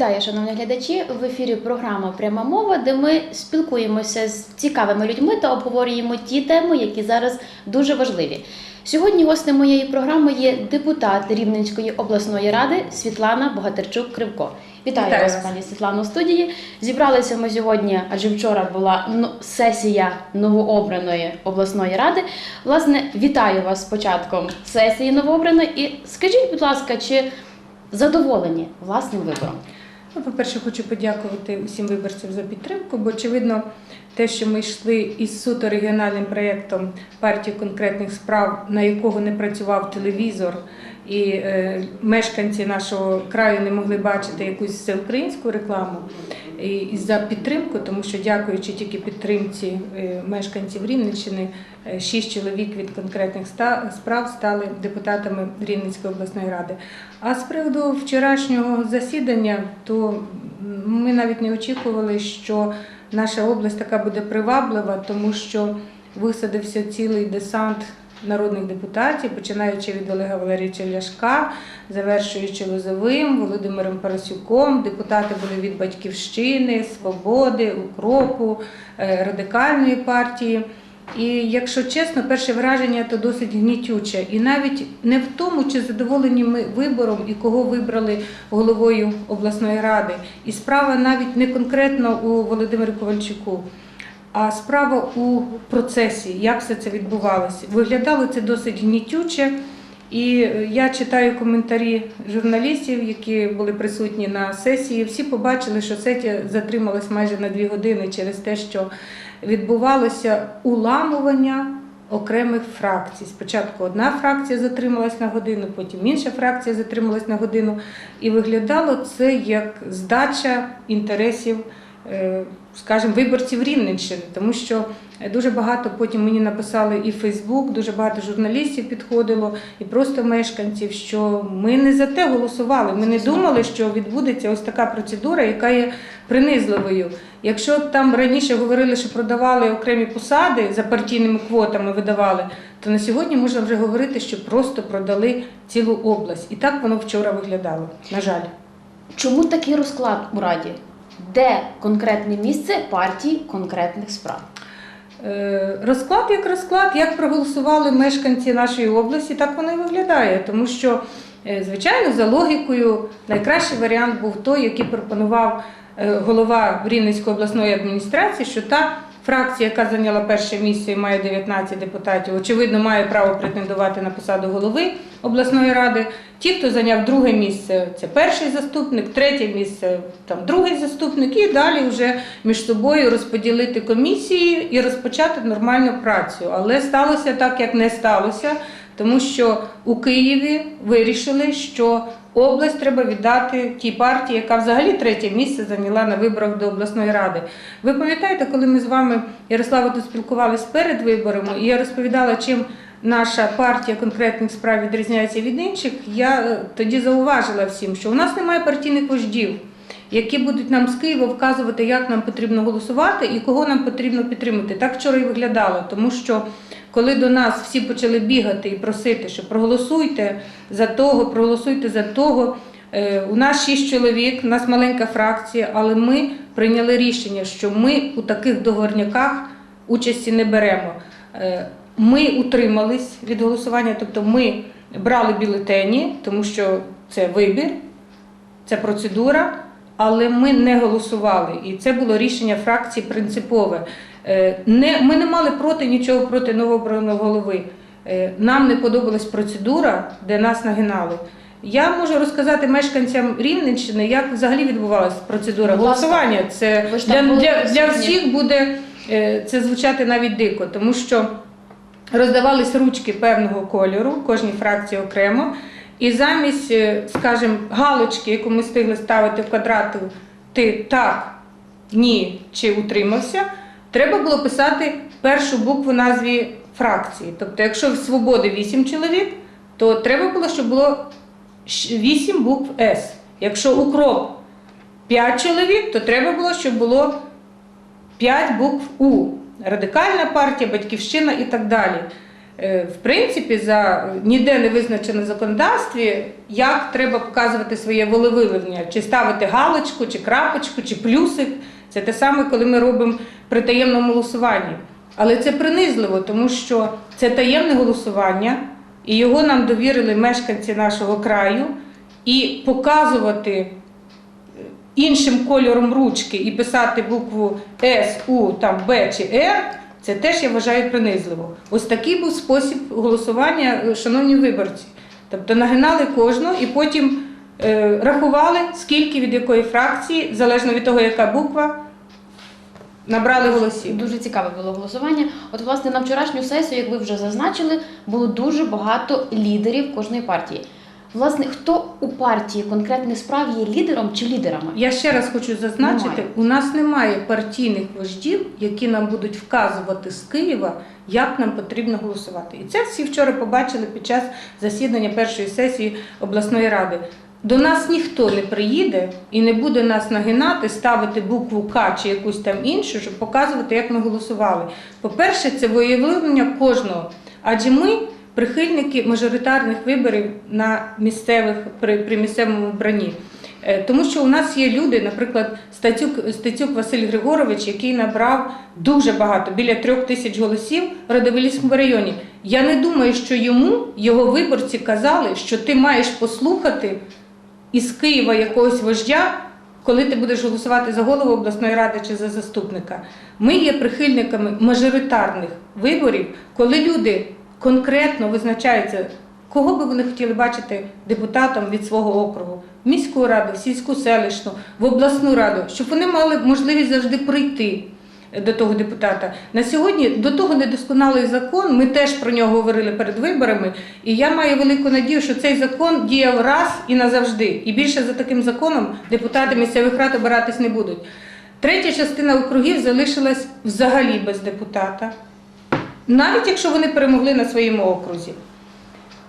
Вітаю, шановні глядачі! В ефірі програма Пряма мова, де ми спілкуємося з цікавими людьми та обговорюємо ті теми, які зараз дуже важливі. Сьогодні гостем моєї програми є депутат Рівненської обласної ради Світлана Богатирчук Кривко. Вітаю, Вітаю вас, пані Світлано, у студії. Зібралися ми сьогодні, адже вчора була сесія новообраної обласної ради. Власне, вітаю вас з початком сесії новообраної. І скажіть, будь ласка, чи задоволені власним вибором? Ну, по-перше, хочу подякувати усім виборцям за підтримку, бо очевидно, те, що ми йшли із суто регіональним проєктом партії конкретних справ, на якого не працював телевізор, і е, мешканці нашого краю не могли бачити якусь всеукраїнську рекламу. І, за підтримку, тому що дякуючи тільки підтримці е, мешканців Рівненщини, е, шість чоловік від конкретних справ стали депутатами Рівненської обласної ради. А з приводу вчорашнього засідання, то ми навіть не очікували, що наша область така буде приваблива, тому що висадився цілий десант народних депутатів, починаючи від Олега Валерійовича Ляшка, завершуючи Лозовим, Володимиром Парасюком. Депутати були від Батьківщини, Свободи, Укропу, е, Радикальної партії. І якщо чесно, перше враження то досить гнітюче. І навіть не в тому, чи задоволені ми вибором і кого вибрали головою обласної ради. І справа навіть не конкретно у Володимирі Ковальчуку, а справа у процесі, як все це відбувалося. Виглядало це досить гнітюче. І е, я читаю коментарі журналістів, які були присутні на сесії. Всі побачили, що сесія затрималась майже на дві години через те, що відбувалося уламування окремих фракцій. Спочатку одна фракція затрималась на годину, потім інша фракція затрималась на годину. І виглядало це як здача інтересів, е, скажімо, виборців Рівненщини, тому що дуже багато потім мені написали і Фейсбук, дуже багато журналістів підходило, і просто мешканців, що ми не за те голосували. Ми не думали, що відбудеться ось така процедура, яка є принизливою. Якщо там раніше говорили, що продавали окремі посади за партійними квотами, видавали, то на сьогодні можна вже говорити, що просто продали цілу область. І так воно вчора виглядало. На жаль. Чому такий розклад у Раді? Де конкретне місце партії конкретних справ? Е, Розклад як розклад, як проголосували мешканці нашої області, так воно і виглядає. Тому що, е, звичайно, за логікою, найкращий варіант був той, який пропонував е, голова Рівненської обласної адміністрації, що та фракція, яка зайняла перше місце і має 19 депутатів, очевидно, має право претендувати на посаду голови обласної ради. Ті, хто зайняв друге місце, це перший заступник, третє місце там другий заступник, і далі вже між собою розподілити комісії і розпочати нормальну працю. Але сталося так, як не сталося, тому що у Києві вирішили, що область треба віддати тій партії, яка взагалі третє місце зайняла на виборах до обласної ради. Ви пам'ятаєте, коли ми з вами, Ярослава, тут спілкувалися перед виборами, і я розповідала, чим наша партія конкретних справ відрізняється від інших, я е, тоді зауважила всім, що у нас немає партійних вождів, які будуть нам з Києва вказувати, як нам потрібно голосувати і кого нам потрібно підтримати. Так вчора і виглядало, тому що коли до нас всі почали бігати і просити, що проголосуйте за того, проголосуйте за того. Е, У нас шість чоловік, у нас маленька фракція, але ми прийняли рішення, що ми у таких договорняках участі не беремо. Е, Ми утримались від голосування, тобто ми брали бюлетені, тому що це вибір, це процедура, але ми не голосували. І це було рішення фракції принципове. Е, Не, ми не мали проти нічого проти новообраного голови. Е, Нам не подобалась процедура, де нас нагинали. Я можу розказати мешканцям Рівненщини, як взагалі відбувалася процедура голосування. Це для, для, для всіх буде е, це звучати навіть дико, тому що роздавались ручки певного кольору, кожній фракції окремо. І замість, скажімо, галочки, яку ми встигли ставити в квадрату, ти так, ні чи утримався, треба було писати першу букву назві фракції. Тобто, якщо в свободи 8 чоловік, то треба було, щоб було 8 букв С. Якщо укроп 5 чоловік, то треба було, щоб було 5 букв У. Радикальна партія, батьківщина і так далі. Е, В принципі, за ніде не визначено законодавстві, як треба показувати своє волевиявлення, чи ставити галочку, чи крапочку, чи плюсик. Це те саме, коли ми робимо при таємному голосуванні. Але це принизливо, тому що це таємне голосування, і його нам довірили мешканці нашого краю, і показувати е, іншим кольором ручки і писати букву С, У, там Б чи Р, це теж я вважаю принизливо. Ось такий був спосіб голосування, е, шановні виборці. Тобто нагинали кожного і потім е, рахували, скільки від якої фракції, залежно від того, яка буква, набрали голосів. Дуже цікаве було голосування. От, власне, на вчорашню сесію, як ви вже зазначили, було дуже багато лідерів кожної партії. Власне, хто у партії конкретних справ є лідером чи лідерами? Я ще раз хочу зазначити: Немає. у нас немає партійних вождів, які нам будуть вказувати з Києва, як нам потрібно голосувати. І це всі вчора побачили під час засідання першої сесії обласної ради. До нас ніхто не приїде і не буде нас нагинати, ставити букву К чи якусь там іншу, щоб показувати, як ми голосували. По-перше, це виявлення кожного. Адже ми прихильники мажоритарних виборів на місцевих при, при місцевому обранні. Е, Тому що у нас є люди, наприклад, Стацюк, Стецюк Василь Григорович, який набрав дуже багато, біля трьох тисяч голосів в Радивилівському районі. Я не думаю, що йому його виборці казали, що ти маєш послухати із Києва якогось вождя, коли ти будеш голосувати за голову обласної ради чи за заступника. Ми є прихильниками мажоритарних виборів, коли люди конкретно визначаються, кого би вони хотіли бачити депутатом від свого округу, в міську раду, сільську селищну, в обласну раду, щоб вони мали можливість завжди прийти до того депутата. На сьогодні до того недосконалий закон. Ми теж про нього говорили перед виборами. І я маю велику надію, що цей закон діяв раз і назавжди. І більше за таким законом депутати місцевих рад обиратись не будуть. Третя частина округів залишилась взагалі без депутата, навіть якщо вони перемогли на своєму окрузі.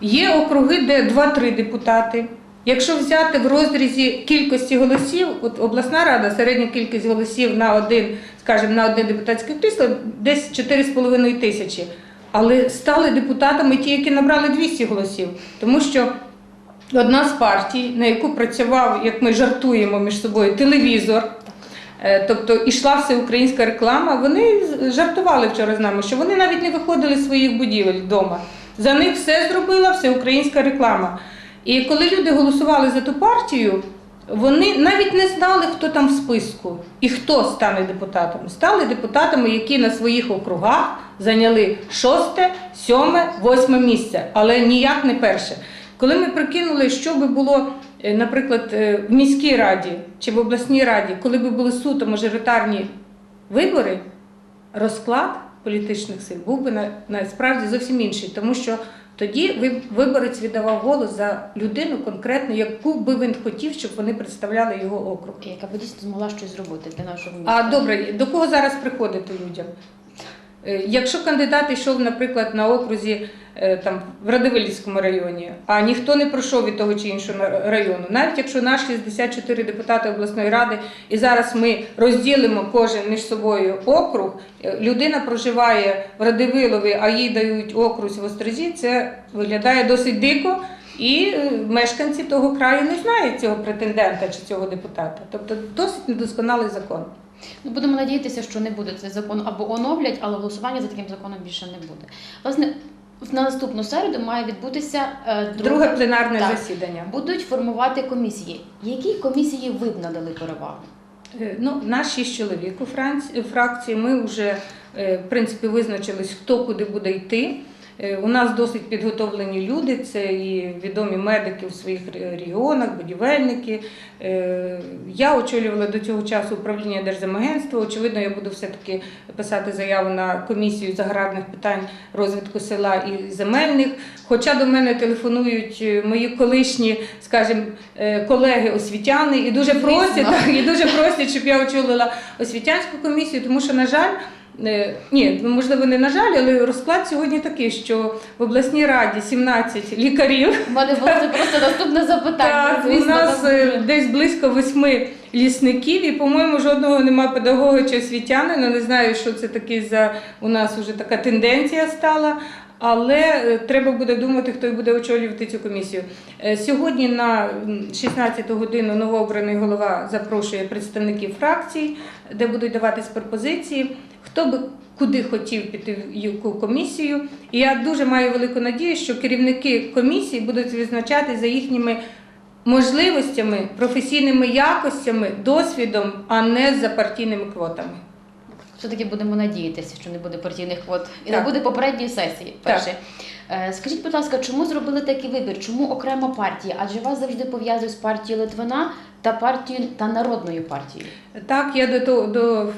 Є округи, де 2-3 депутати. Якщо взяти в розрізі кількості голосів, от обласна рада, середня кількість голосів на один, скажімо, на одне депутатське крісло десь 4,5 тисячі. Але стали депутатами ті, які набрали 200 голосів. Тому що одна з партій, на яку працював, як ми жартуємо між собою, телевізор, Е, Тобто ішла всеукраїнська реклама. Вони жартували вчора з нами, що вони навіть не виходили з своїх будівель вдома. За них все зробила всеукраїнська реклама. І коли люди голосували за ту партію, вони навіть не знали, хто там в списку і хто стане депутатом. Стали депутатами, які на своїх округах зайняли шосте, сьоме, восьме місце, але ніяк не перше. Коли ми прикинули, що би було, е, наприклад, е, в міській раді чи в обласній раді, коли би були суто мажоритарні вибори, розклад політичних сил був би на- насправді зовсім інший, тому що тоді ви- виборець віддавав голос за людину конкретну, яку би він хотів, щоб вони представляли його округ. Яка б дійсно змогла щось зробити для нашого міста? А добре, до кого зараз приходити людям? Е, Якщо кандидат йшов, наприклад, на окрузі е, там в Радивилівському районі, а ніхто не пройшов від того чи іншого району, навіть якщо наш 64 депутати обласної ради, і зараз ми розділимо кожен між собою округ, е, людина проживає в Радивилові, а їй дають округ в Острозі, це виглядає досить дико. І мешканці того краю не знають цього претендента чи цього депутата. Тобто досить недосконалий закон. Ну, будемо надіятися, що не буде цей закон або оновлять, але голосування за таким законом більше не буде. Власне, на наступну середу має відбутися е, Друге пленарне Так. засідання. Будуть формувати комісії. Які комісії ви б надали перевагу? Е, Ну, нас шість чоловік у фракції. Ми вже е, в принципі визначились, хто куди буде йти. Е, У нас досить підготовлені люди, це і відомі медики в своїх регіонах, будівельники. Е, Я очолювала до цього часу управління Держземагентства. Очевидно, я буду все-таки писати заяву на комісію з аграрних питань розвитку села і земельних. Хоча до мене телефонують е, мої колишні, скажімо, е, колеги освітяни і дуже просять, так, і дуже просять, щоб я очолила освітянську комісію, тому що, на жаль, ні, ну, можливо, не на жаль, але розклад сьогодні такий, що в обласній раді 17 лікарів. У мене було це просто наступне запитання. Так, у нас так е, десь близько восьми лісників, і, по-моєму, жодного нема педагога чи освітянина. Не знаю, що це таке за у нас вже така тенденція стала. Але е, треба буде думати, хто буде очолювати цю комісію. Е, Сьогодні на м, 16 годину новообраний голова запрошує представників фракцій, де будуть даватись пропозиції. Хто би куди хотів піти в яку комісію. І я дуже маю велику надію, що керівники комісії будуть визначати за їхніми можливостями, професійними якостями, досвідом, а не за партійними квотами. Все-таки будемо надіятися, що не буде партійних квот і не буде попередньої сесії. Перше. Скажіть, будь ласка, чому зробили такий вибір? Чому окрема партія? Адже вас завжди пов'язують з партією Литвина та партією та народною партією. Так, я до того до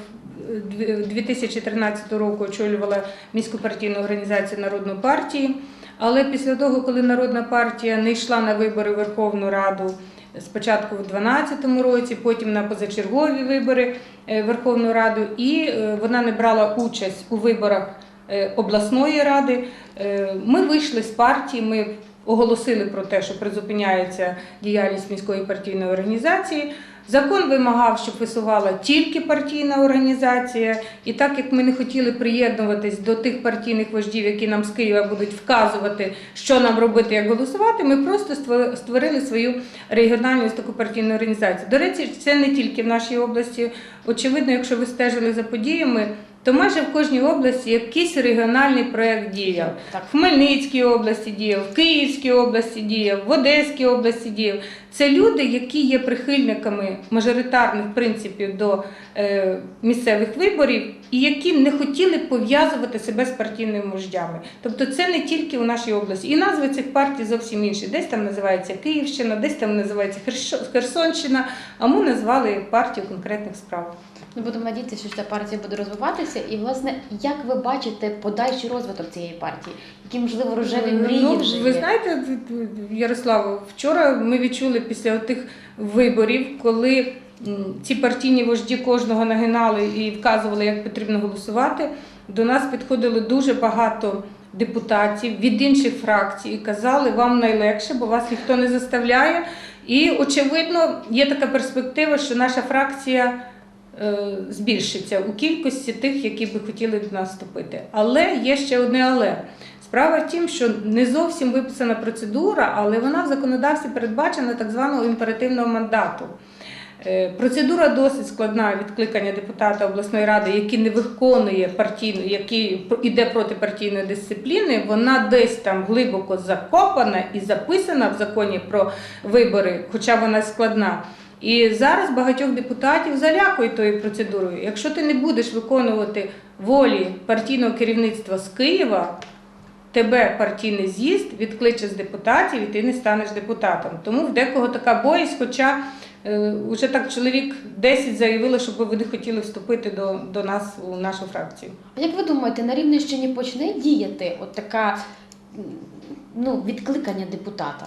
дві- 2013 року очолювала міську партійну організацію Народної партії. Але після того, коли Народна партія не йшла на вибори в Верховну Раду спочатку в 2012 році, потім на позачергові вибори Верховної в Верховну Раду, і е, вона не брала участь у виборах е, обласної ради, е, ми вийшли з партії. Ми оголосили про те, що призупиняється діяльність міської партійної організації. Закон вимагав, щоб висувала тільки партійна організація, і так як ми не хотіли приєднуватись до тих партійних вождів, які нам з Києва будуть вказувати, що нам робити, як голосувати, ми просто ство- створили свою регіональну таку партійну організацію. До речі, це не тільки в нашій області. Очевидно, якщо ви стежили за подіями, то майже в кожній області якийсь регіональний проєкт діяв. Так. В Хмельницькій області діяв, в Київській області діяв, в Одеській області діяв. Це люди, які є прихильниками мажоритарних принципів до е, місцевих виборів і які не хотіли пов'язувати себе з партійними вождями. Тобто це не тільки у нашій області. І назви цих партій зовсім інші. Десь там називається Київщина, десь там називається Херсонщина, а ми назвали партію конкретних справ. Ми будемо надіятися, що ця партія буде розвиватися. І, власне, як ви бачите подальший розвиток цієї партії? Які можливо рожеві мрії Ну, вже ви є? знаєте, Ярославо, вчора ми відчули після тих виборів, коли ці партійні вожді кожного нагинали і вказували, як потрібно голосувати. До нас підходили дуже багато депутатів від інших фракцій і казали, вам найлегше, бо вас ніхто не заставляє. І очевидно, є така перспектива, що наша фракція збільшиться у кількості тих, які би хотіли до нас вступити. Але є ще одне але. Справа в тім, що не зовсім виписана процедура, але вона в законодавстві передбачена так званого імперативного мандату. Е, Процедура досить складна відкликання депутата обласної ради, який не виконує партійну, який іде проти партійної дисципліни. Вона десь там глибоко закопана і записана в законі про вибори, хоча вона складна. І зараз багатьох депутатів залякують тою процедурою. Якщо ти не будеш виконувати волі партійного керівництва з Києва, тебе партійний з'їзд відкличе з депутатів і ти не станеш депутатом. Тому в декого така боїсть, хоча е, вже так чоловік 10 заявило, щоб вони хотіли вступити до, до нас у нашу фракцію. Як ви думаєте, на Рівненщині почне діяти от така ну, відкликання депутата?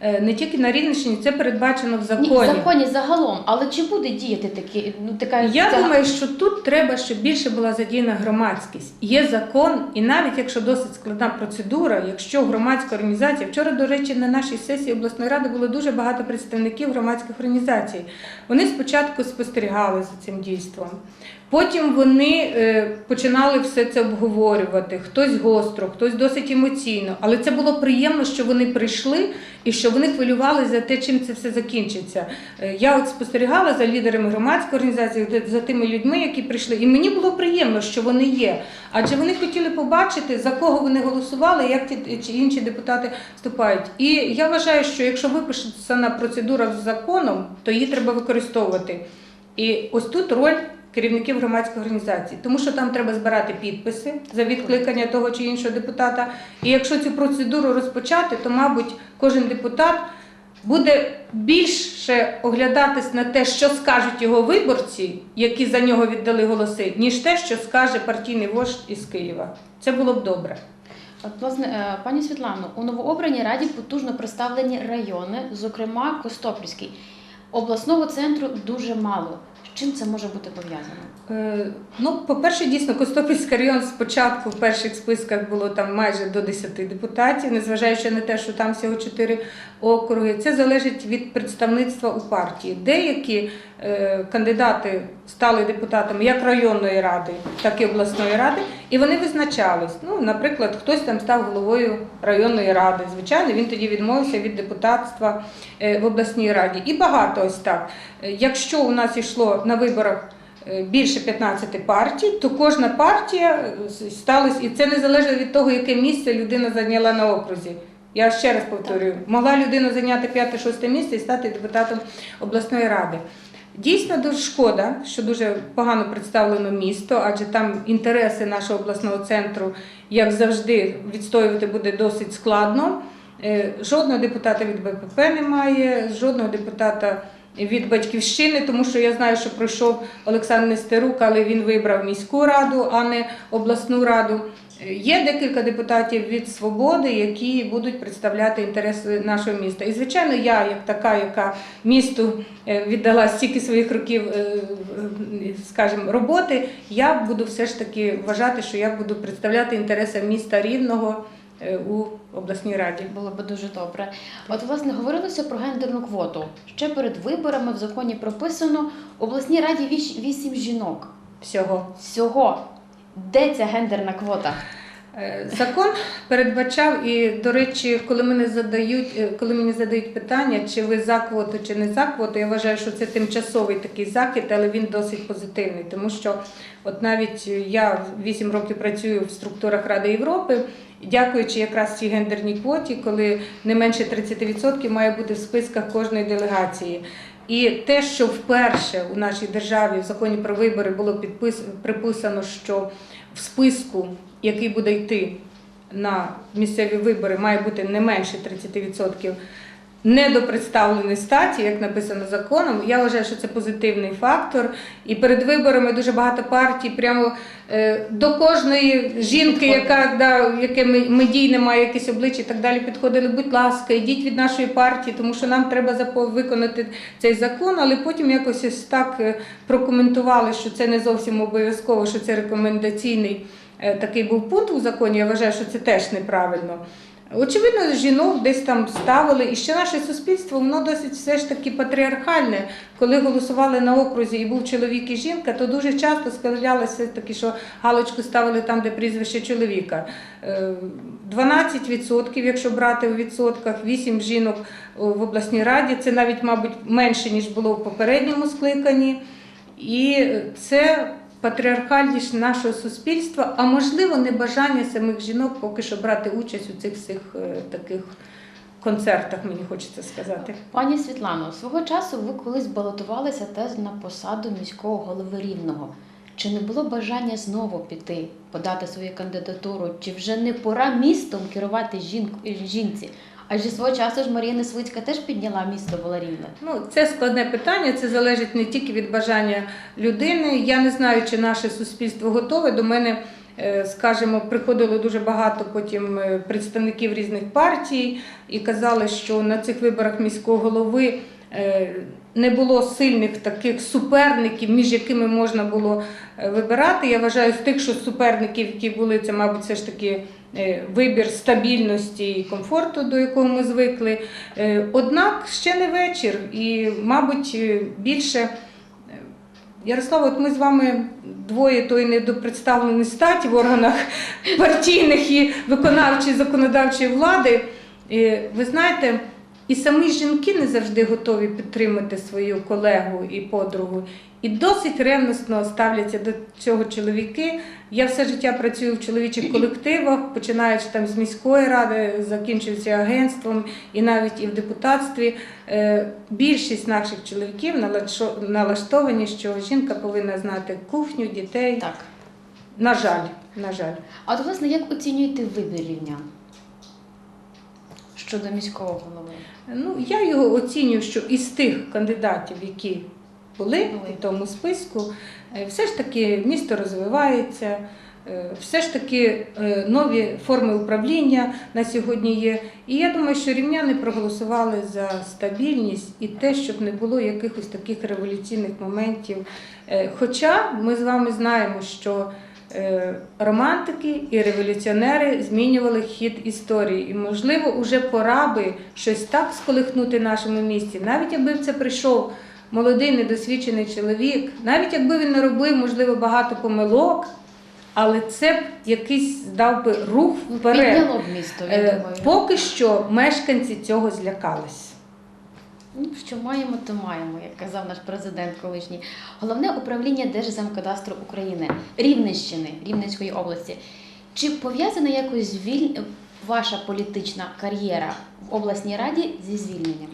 Е, Не тільки на Рівненщині, це передбачено в Ні, законі. в законі загалом, але чи буде діяти такі, ну, така Я ця- думаю, що тут треба, щоб більше була задіяна громадськість. Є закон, і навіть якщо досить складна процедура, якщо громадська організація, вчора, до речі, на нашій сесії обласної ради було дуже багато представників громадських організацій. Вони спочатку спостерігали за цим дійством. Потім вони е, починали все це обговорювати. Хтось гостро, хтось досить емоційно. Але це було приємно, що вони прийшли і що вони хвилювалися за те, чим це все закінчиться. Е, Я от спостерігала за лідерами громадської організації, за- тими людьми, які прийшли, і мені було приємно, що вони є. Адже вони хотіли побачити, за кого вони голосували, як ті чи інші депутати вступають. І я вважаю, що якщо виписана процедура з законом, то її треба використовувати. І ось тут роль керівників громадських організацій, тому що там треба збирати підписи за відкликання того чи іншого депутата. І якщо цю процедуру розпочати, то, мабуть, кожен депутат буде більше оглядатись на те, що скажуть його виборці, які за нього віддали голоси, ніж те, що скаже партійний вождь із Києва. Це було б добре. От, власне, е, пані Світлано, у новообраній раді потужно представлені райони, зокрема Костопільський. Обласного центру дуже мало. Чим це може бути пов'язано? Е, Ну, по-перше, дійсно, Костопільський район спочатку в перших списках було там майже до 10 депутатів, незважаючи на те, що там всього 4 округи. Це залежить від представництва у партії. Деякі е, кандидати стали депутатами як районної ради, так і обласної ради, і вони визначались. Ну, наприклад, хтось там став головою районної ради. Звичайно, він тоді відмовився від депутатства е, в обласній раді. І багато ось так. Е, Якщо у нас йшло на виборах більше 15 партій, то кожна партія сталася, і це не залежить від того, яке місце людина зайняла на окрузі. Я ще раз повторюю, могла людина зайняти 5-6 місце і стати депутатом обласної ради. Дійсно, дуже шкода, що дуже погано представлено місто, адже там інтереси нашого обласного центру, як завжди, відстоювати буде досить складно. Е, Жодного депутата від БПП немає, жодного депутата від батьківщини, тому що я знаю, що пройшов Олександр Нестерук, але він вибрав міську раду, а не обласну раду. Є декілька депутатів від свободи, які будуть представляти інтереси нашого міста. І звичайно, я, як така, яка місту е, віддала стільки своїх років, е, е, скажімо, роботи, я буду все ж таки вважати, що я буду представляти інтереси міста рівного у обласній раді. Було би дуже добре. От, власне, говорилося про гендерну квоту. Ще перед виборами в законі прописано в обласній раді вісім жінок. Всього Всього. Де ця гендерна квота? Е, Закон передбачав, і, до речі, коли мене задають, е, коли мені задають питання, чи ви за квоту, чи не за квоту, я вважаю, що це тимчасовий такий захід, але він досить позитивний, тому що от навіть я 8 років працюю в структурах Ради Європи. Дякуючи якраз цій гендерній квоті, коли не менше 30% має бути в списках кожної делегації. І те, що вперше у нашій державі в законі про вибори було підпис... приписано, що в списку, який буде йти на місцеві вибори, має бути не менше 30% недопредставленої статі, як написано законом. Я вважаю, що це позитивний фактор. І перед виборами дуже багато партій прямо е, до кожної жінки, яка да, яке медійне має якесь обличчя і так далі, підходили. Будь ласка, йдіть від нашої партії, тому що нам треба виконати цей закон. Але потім якось ось так е, прокоментували, що це не зовсім обов'язково, що це рекомендаційний е, такий був пункт у законі. Я вважаю, що це теж неправильно. Очевидно, жінок десь там ставили, і ще наше суспільство, воно досить все ж таки патріархальне. Коли голосували на окрузі і був чоловік і жінка, то дуже часто склалялося таки, що галочку ставили там, де прізвище чоловіка. Е, 12%, якщо брати у відсотках, 8 жінок в обласній раді. Це навіть, мабуть, менше, ніж було в попередньому скликанні. І це патріархальність нашого суспільства, а можливо, небажання самих жінок поки що брати участь у цих всіх е, таких концертах, мені хочеться сказати. Пані Світлано, свого часу ви колись балотувалися теж на посаду міського голови рівного. Чи не було бажання знову піти, подати свою кандидатуру? Чи вже не пора містом керувати жінку, жінці? Адже свого часу ж Марія Несвицька теж підняла місто була. Ну, це складне питання, це залежить не тільки від бажання людини. Я не знаю, чи наше суспільство готове. До мене, е, скажімо, приходило дуже багато потім е, представників різних партій і казали, що на цих виборах міського голови е, не було сильних таких суперників, між якими можна було вибирати. Я вважаю, з тих, що суперників, які були, це, мабуть, все ж таки вибір стабільності і комфорту, до якого ми звикли. Е, Однак ще не вечір, і, мабуть, е, більше. Ярослав, от ми з вами двоє тої недопредставленої статі в органах партійних і виконавчої законодавчої влади. Ви знаєте, і самі жінки не завжди готові підтримати свою колегу і подругу. І досить ревностно ставляться до цього чоловіки. Я все життя працюю в чоловічих колективах, починаючи там з міської ради, закінчуючи агентством і навіть і в депутатстві. Е, Більшість наших чоловіків налаштовані, що жінка повинна знати кухню, дітей. Так. На жаль, на жаль. А от, власне, як оцінюєте вибір рівнян щодо міського голови? Ну, я його оцінюю, що із тих кандидатів, які були у тому списку, е, все ж таки місто розвивається, е, все ж таки е, нові форми управління на сьогодні є. І я думаю, що рівняни проголосували за стабільність і те, щоб не було якихось таких революційних моментів. Хоча ми з вами знаємо, що романтики і революціонери змінювали хід історії. І, можливо, уже пора би щось так сколихнути в нашому місті, навіть якби це прийшов молодий недосвідчений чоловік, навіть якби він не робив, можливо, багато помилок, але це б якийсь дав би рух Ну, вперед. Підняло б місто, я Е, думаю. Поки що мешканці цього злякались. Ну, що маємо, то маємо, як казав наш президент колишній. Головне управління Держземкадастру України, Рівненщини, Рівненської області. Чи пов'язана якось звіль... ваша політична кар'єра в обласній раді зі звільненням?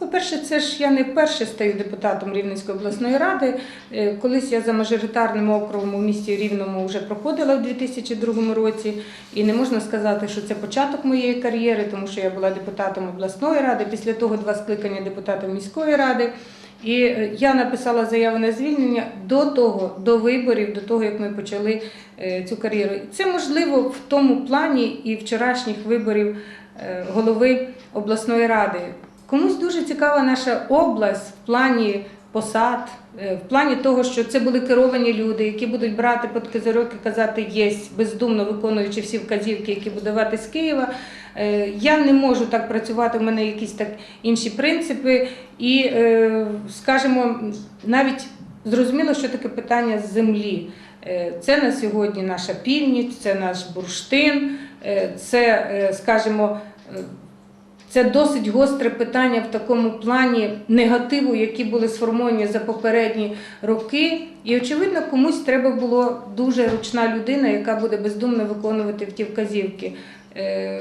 По-перше, це ж я не вперше стаю депутатом Рівненської обласної ради. Е, Колись я за мажоритарним округом у місті Рівному вже проходила в 2002 році, і не можна сказати, що це початок моєї кар'єри, тому що я була депутатом обласної ради, після того два скликання депутатом міської ради. І е, я написала заяву на звільнення до того, до виборів, до того, як ми почали е, цю кар'єру. Це можливо в тому плані і вчорашніх виборів голови обласної ради. Комусь дуже цікава наша область в плані посад, е, в плані того, що це були керовані люди, які будуть брати під козирьок і казати єсть, бездумно виконуючи всі вказівки, які будувати з Києва. Е, Я не можу так працювати, в мене якісь так інші принципи. І, е, скажімо, навіть зрозуміло, що таке питання з землі. Це на сьогодні наша північ, це наш бурштин, це, скажімо, це досить гостре питання в такому плані негативу, які були сформовані за попередні роки. І, очевидно, комусь треба було дуже ручна людина, яка буде бездумно виконувати ті вказівки. Е,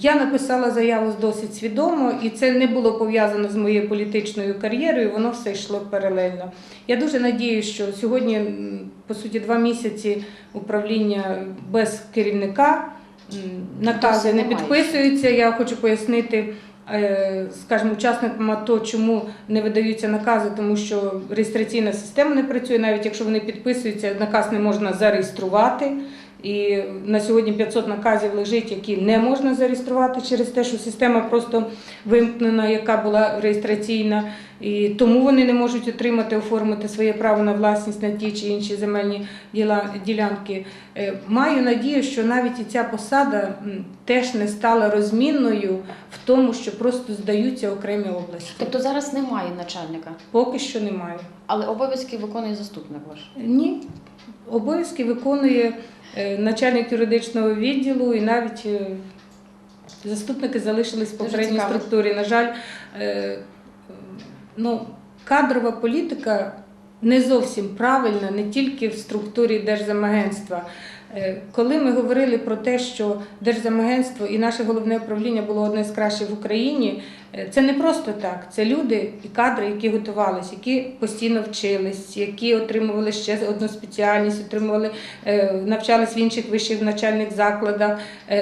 Я написала заяву досить свідомо, і це не було пов'язано з моєю політичною кар'єрою, воно все йшло паралельно. Я дуже надію, що сьогодні, по суті, два місяці управління без керівника, накази не підписуються. Я хочу пояснити. е, Скажімо, учасникам АТО, чому не видаються накази, тому що реєстраційна система не працює, навіть якщо вони підписуються, наказ не можна зареєструвати. І на сьогодні 500 наказів лежить, які не можна зареєструвати через те, що система просто вимкнена, яка була реєстраційна, і тому вони не можуть отримати, оформити своє право на власність на ті чи інші земельні ділянки. Е, Маю надію, що навіть і ця посада теж не стала розмінною в тому, що просто здаються окремі області. Тобто зараз немає начальника, Поки що немає. але обов'язки виконує заступник ваш. Ні. Обов'язки виконує начальник юридичного відділу і навіть е, заступники залишились в попередній структурі. На жаль, е, ну, кадрова політика не зовсім правильна, не тільки в структурі Держземагентства. Е, Коли ми говорили про те, що Держземагентство і наше головне управління було одне з кращих в Україні, е, це не просто так. Це люди і кадри, які готувалися, які постійно вчились, які отримували ще одну спеціальність, отримували, е, навчались в інших вищих навчальних закладах.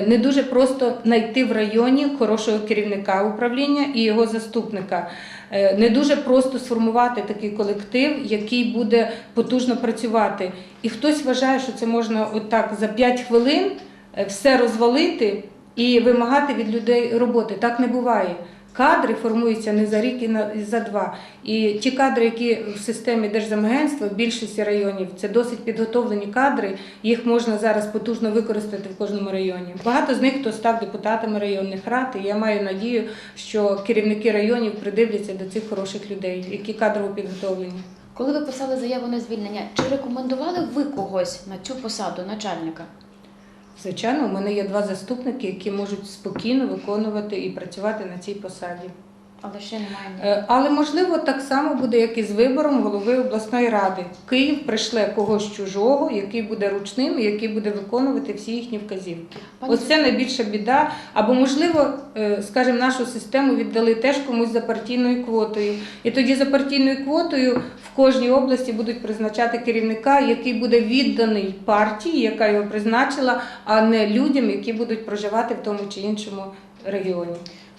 Не дуже просто знайти в районі хорошого керівника управління і його заступника. Е, Не дуже просто сформувати такий колектив, який буде потужно працювати. І хтось вважає, що це можна отак за 5 хвилин е, все розвалити і вимагати від людей роботи. Так не буває. Кадри формуються не за рік і на- за два. І ті кадри, які в системі Держзамагентства в більшості районів, це досить підготовлені кадри. Їх можна зараз потужно використати в кожному районі. Багато з них хто став депутатами районних рад. І я маю надію, що керівники районів придивляться до цих хороших людей, які кадрово підготовлені. Коли ви писали заяву на звільнення, чи рекомендували ви когось на цю посаду начальника? Звичайно, у мене є два заступники, які можуть спокійно виконувати і працювати на цій посаді. Але ще немає. Е, Але можливо так само буде, як і з вибором голови обласної ради. Київ прийшле когось чужого, який буде ручним і який буде виконувати всі їхні вказівки. Пані Ось це найбільша біда. Або можливо, е, скажімо, нашу систему віддали теж комусь за партійною квотою. І тоді за партійною квотою в кожній області будуть призначати керівника, який буде відданий партії, яка його призначила, а не людям, які будуть проживати в тому чи іншому регіоні.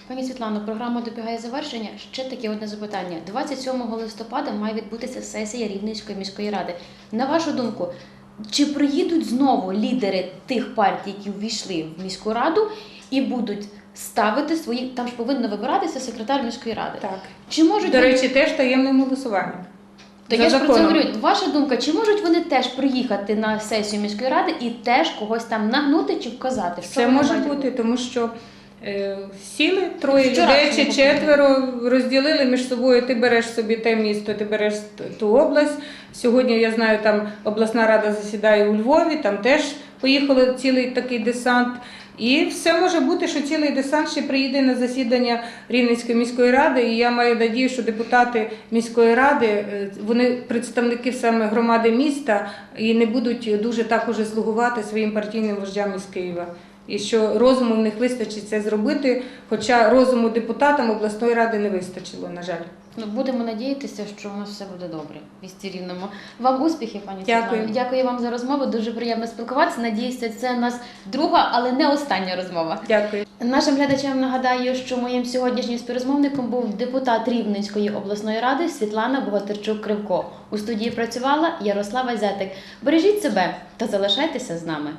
Пані Світлано, програма добігає завершення. Ще таке одне запитання. 27 листопада має відбутися сесія Рівненської міської ради. На вашу думку, чи приїдуть знову лідери тих партій, які увійшли в міську раду, і будуть ставити свої там ж повинно вибиратися секретар міської ради? Так. Чи можуть До речі, теж таємним голосуванням. То За я ж про це законом. говорю. Ваша думка, чи можуть вони теж приїхати на сесію міської ради і теж когось там нагнути чи вказати? Що Це вони може мають бути, тому що е, сіли троє Вчора людей чи було четверо, розділили між собою. Ти береш собі те місто, ти береш т- ту область. Сьогодні я знаю, там обласна рада засідає у Львові, там теж поїхали цілий такий десант. І все може бути, що цілий десант ще приїде на засідання Рівненської міської ради. І я маю надію, що депутати міської ради, е, вони представники саме громади міста і не будуть дуже так уже слугувати своїм партійним вождям із Києва. І що розуму в них вистачить це зробити, хоча розуму депутатам обласної ради не вистачило, на жаль. Ну, будемо надіятися, що у нас все буде добре в місті рівному. Вам успіхів, пані Дякую. Світлано. Дякую вам за розмову. Дуже приємно спілкуватися. Надіюся, це у нас друга, але не остання розмова. Дякую. Нашим глядачам нагадаю, що моїм сьогоднішнім співрозмовником був депутат Рівненської обласної ради Світлана Богатирчук Кривко. У студії працювала Ярослава Зятик. Бережіть себе та залишайтеся з нами.